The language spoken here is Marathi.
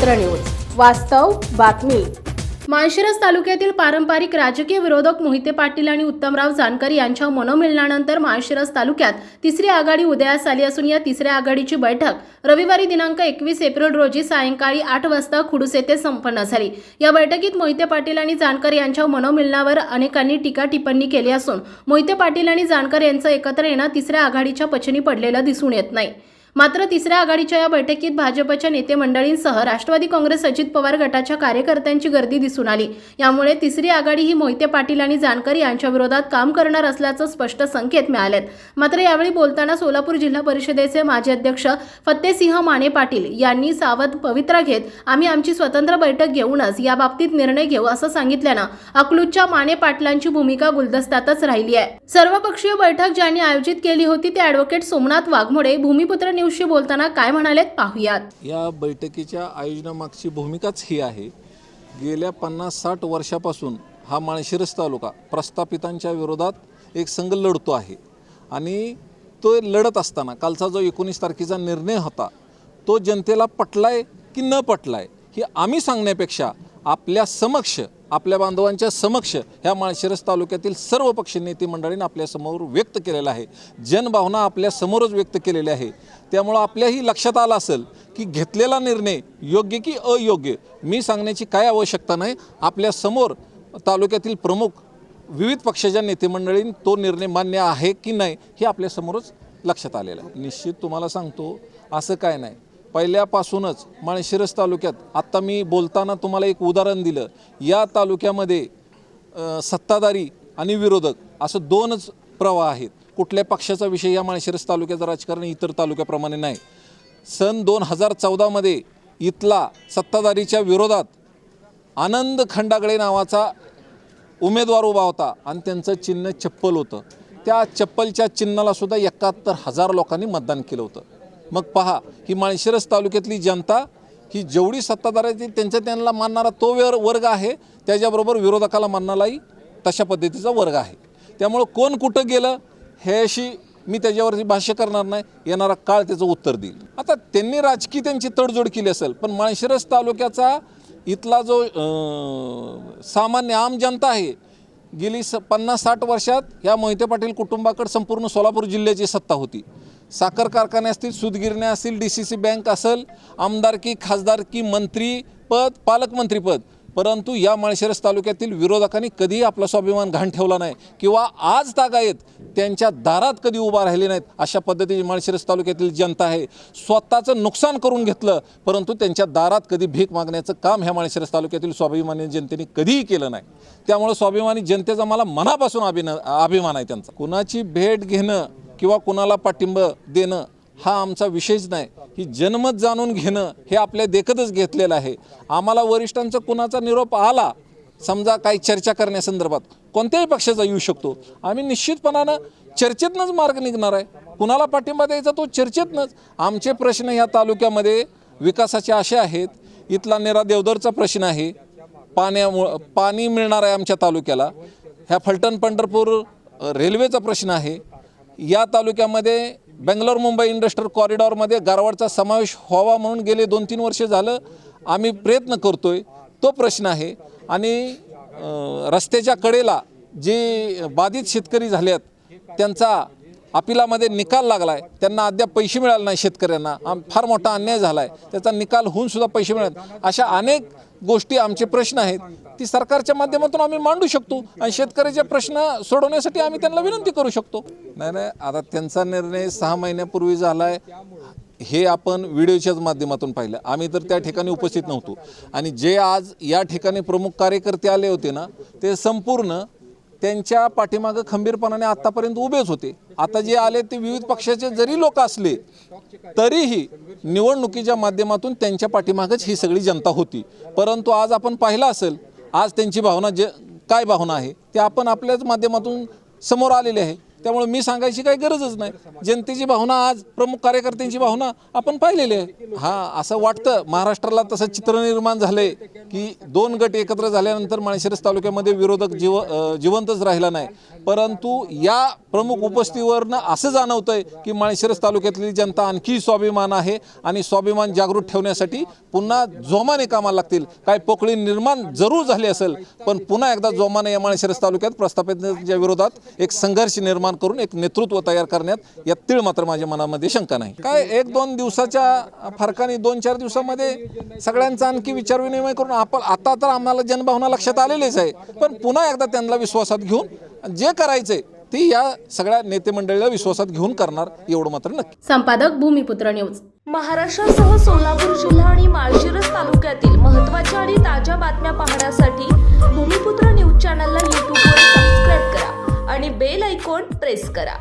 वास्तव बातमी. माळशिरस तालुक्यातील पारंपरिक राजकीय विरोधक मोहिते पाटील आणि उत्तमराव जानकर यांच्या मनोमिलनानंतर माळशिरस तालुक्यात तिसरी आघाडी उदयास आली असून या तिसऱ्या आघाडीची बैठक रविवारी दिनांक एकवीस एप्रिल रोजी सायंकाळी आठ वाजता खुडूस येथे संपन्न झाली. या बैठकीत मोहिते पाटील आणि जानकर यांच्या मनोमिलनावर अनेकांनी टीका टिप्पणी केली असून मोहिते पाटील आणि जानकर यांचं एकत्र येणं तिसऱ्या आघाडीच्या पचनी पडलेलं दिसून येत नाही. मात्र तिसऱ्या आघाडीच्या या बैठकीत भाजपच्या नेते मंडळींसह राष्ट्रवादी काँग्रेस अजित पवार गटाच्या कार्यकर्त्यांची गर्दी दिसून आली. यामुळे तिसरी आघाडी ही मोहिते पाटील आणि जानकर यांच्या विरोधात काम करणार असल्याचं स्पष्ट संकेत मिळालेत. मात्र यावेळी बोलताना सोलापूर जिल्हा परिषदेचे माजी अध्यक्ष फत्तेसिंह माने पाटील यांनी सावध पवित्रा घेत आम्ही आमची स्वतंत्र बैठक घेऊनच याबाबतीत निर्णय घेऊ असं सांगितल्यानं अकलूजच्या माने पाटलांची भूमिका गुलदस्त्यातच राहिली आहे. सर्वपक्षीय बैठक ज्यांनी आयोजित केली होती ते अॅडव्होकेट सोमनाथ वाघमोडे भूमिपुत्र न्यूजशी बोलताना काय म्हणालेत पाहुयात. या बैठकीच्या आयोजनामागची भूमिकाच ही आहे. गेल्या पन्नास साठ वर्षापासून हा माळशिरस तालुका प्रस्थापितांच्या विरोधात एक संघ लढतो आहे. आणि तो लढत असताना कालचा जो एकोणीस तारखेचा निर्णय होता तो जनतेला पटलाय की न पटलाय हे आम्ही सांगण्यापेक्षा आपल्या समक्ष आपल्या बांधवांच्या समक्ष ह्या माळशिरस तालुक्यातील सर्व पक्ष नेते मंडळींनी आपल्यासमोर व्यक्त केलेला आहे. जनभावना आपल्या समोरच व्यक्त केलेली आहे. त्यामुळं आपल्याही लक्षात आलं असेल की घेतलेला निर्णय योग्य की अयोग्य मी सांगण्याची काय आवश्यकता नाही. आपल्यासमोर तालुक्यातील प्रमुख विविध पक्षाच्या नेतेमंडळींनी तो निर्णय मान्य आहे की नाही हे आपल्यासमोरच लक्षात आलेलं आहे. निश्चित तुम्हाला सांगतो असं काय नाही. पहिल्यापासूनच माळशिरस तालुक्यात आत्ता मी बोलताना तुम्हाला एक उदाहरण दिलं. या तालुक्यामध्ये सत्ताधारी आणि विरोधक असं दोनच प्रवाह आहेत. कुठल्या पक्षाचा विषय या माळशिरस तालुक्याचं राजकारण इतर तालुक्याप्रमाणे नाही. सन दोन हजार चौदामध्ये इथला सत्ताधारीच्या विरोधात आनंद खंडागळे नावाचा उमेदवार उभा होता आणि त्यांचं चिन्ह चप्पल होतं. त्या चप्पलच्या चिन्हाला सुद्धा एकाहत्तर हजार लोकांनी मतदान केलं होतं. मग पहा ही माळशिरस तालुक्यातली जनता ही जेवढी सत्ताधार आहे ती त्यांच्या त्यांना मानणारा तो वेळ वर्ग आहे त्याच्याबरोबर विरोधकाला मानणाराही तशा पद्धतीचा वर्ग आहे. त्यामुळं कोण कुठं गेलं हे अशी मी त्याच्यावरती भाष्य करणार नाही येणारा काळ त्याचं उत्तर देईल. आता त्यांनी राजकीय त्यांची तडजोड केली असेल पण माळशिरस तालुक्याचा इथला जो सामान्य आम जनता आहे गेली स पन्नास साठ वर्षात या मोहिते पाटील कुटुंबाकडे संपूर्ण सोलापूर जिल्ह्याची सत्ता होती. साखर कारखाने असतील सूतगिरण्या असतील डी सी सी बँक असेल आमदारकी खासदारकी मंत्रीपद पालकमंत्रीपद परंतु या माळशिरस तालुक्यातील विरोधकांनी कधीही आपला स्वाभिमान घाण ठेवला नाही किंवा आज तागायत त्यांच्या दारात कधी उभा राहिले नाहीत अशा पद्धतीची माळशिरस तालुक्यातील जनता आहे स्वतःचं नुकसान करून घेतलं परंतु त्यांच्या दारात कधी भीक मागण्याचं काम ह्या माळशिरस तालुक्यातील स्वाभिमानी जनतेने कधीही केलं नाही. त्यामुळे स्वाभिमानी जनतेचा मला मनापासून अभिन अभिमान आहे त्यांचा. कुणाची भेट घेणं किंवा कुणाला पाठिंबा देणं हा आमचा विषयच नाही. ही जनमत जाणून घेणं हे आपल्या देखतच घेतलेलं आहे. आम्हाला वरिष्ठांचा कुणाचा निरोप आला समजा काही चर्चा करण्यासंदर्भात कोणत्याही पक्षाचा येऊ शकतो. आम्ही निश्चितपणानं चर्चेतनंच मार्ग निघणार आहे. कुणाला पाठिंबा द्यायचा तो चर्चेतनंच. आमचे प्रश्न ह्या तालुक्यामध्ये विकासाचे असे आहेत. इथला नेरा देवदरचा प्रश्न आहे. पाण्यामुळं पाणी मिळणार आहे आमच्या तालुक्याला. ह्या फलटण पंढरपूर रेल्वेचा प्रश्न आहे. या तालुक्यामध्ये बेंगलोर मुंबई इंडस्ट्रियल कॉरिडॉरमध्ये गारवाडचा समावेश व्हावा म्हणून गेले दोन तीन वर्ष झालं. आम्ही प्रयत्न करतोय. तो प्रश्न आहे. आणि रस्त्याच्या कडेला जे बाधित शेतकरी झाल्यात त्यांचा अपिलामध्ये निकाल लागला आहे त्यांना अद्याप पैसे मिळाले नाही शेतकऱ्यांना. आम फार मोठा अन्याय झाला आहे त्याचा निकाल होऊन सुद्धा पैसे मिळत अशा अनेक गोष्टी आमचे प्रश्न आहेत. ती सरकारच्या माध्यमातून आम्ही मांडू शकतो आणि शेतकऱ्याचे प्रश्न सोडवण्यासाठी आम्ही त्यांना विनंती करू शकतो. नाही नाही. आता त्यांचा निर्णय सहा महिन्यापूर्वी झाला आहे हे आपण व्हिडिओच्याच माध्यमातून पाहिलं. आम्ही तर त्या ठिकाणी उपस्थित नव्हतो. आणि जे आज या ठिकाणी प्रमुख कार्यकर्ते आले होते ना ते संपूर्ण त्यांच्या पाठीमागं खंबीरपणाने आत्तापर्यंत उभेच होते. आता जे आले ते विविध पक्षाचे जरी लोक असले तरीही निवडणुकीच्या माध्यमातून त्यांच्या पाठीमागच ही सगळी जनता होती. परंतु आज आपण पाहिलं असेल आज त्यांची भावना जे काय भावना आहे ते आपण आपल्याच माध्यमातून समोर आलेले आहे. त्यामुळे मी सांगायची काही गरजच नाही. जनतेची भावना आज प्रमुख कार्यकर्त्यांची भावना आपण पाहिलेली आहे. हा असं वाटतं. महाराष्ट्राला तसं चित्र निर्माण झालंय. की दोन गट एकत्र झाल्यानंतर माळशिरस तालुक्यामध्ये विरोधक जीव जिवंतच राहिला नाही. परंतु या प्रमुख उपस्थितीवरनं असं जाणवतंय की माळशिरस तालुक्यातली जनता आणखी स्वाभिमान आहे आणि स्वाभिमान जागृत ठेवण्यासाठी पुन्हा जोमाने कामाला लागतील. काय पोकळी निर्माण जरूर झाली असेल पण पुन्हा एकदा जोमाने या माळशिरस तालुक्यात प्रस्थापितांच्या विरोधात एक संघर्ष निर्माण करून एक नेतृत्व तयार करण्यात या तीळ मात्र माझ्या मनामध्ये शंका नाही. काय एक दोन दिवसाच्या फरकाने दोन चार दिवसामध्ये सगळ्यांचा आणखी विचार विनिमय करून आपण आता तर आम्हाला जनभावना लक्षात आलेलीच आहे. पण पुन्हा एकदा त्यांना विश्वासात घेऊन जे करायचंय ते या सगळ्या नेते मंडळीला विश्वासात घेऊन करणार एवढं मात्र नक्की. संपादक भूमिपुत्र न्यूज. महाराष्ट्रासह सोलापूर जिल्हा आणि माळशिरस तालुक्यातील महत्त्वाच्या आणि ताज्या बातम्या पाहण्यासाठी भूमिपुत्र न्यूज चॅनलला यूट्यूबवर सबस्क्राईब करा आणि बेल ऐकॉन प्रेस करा.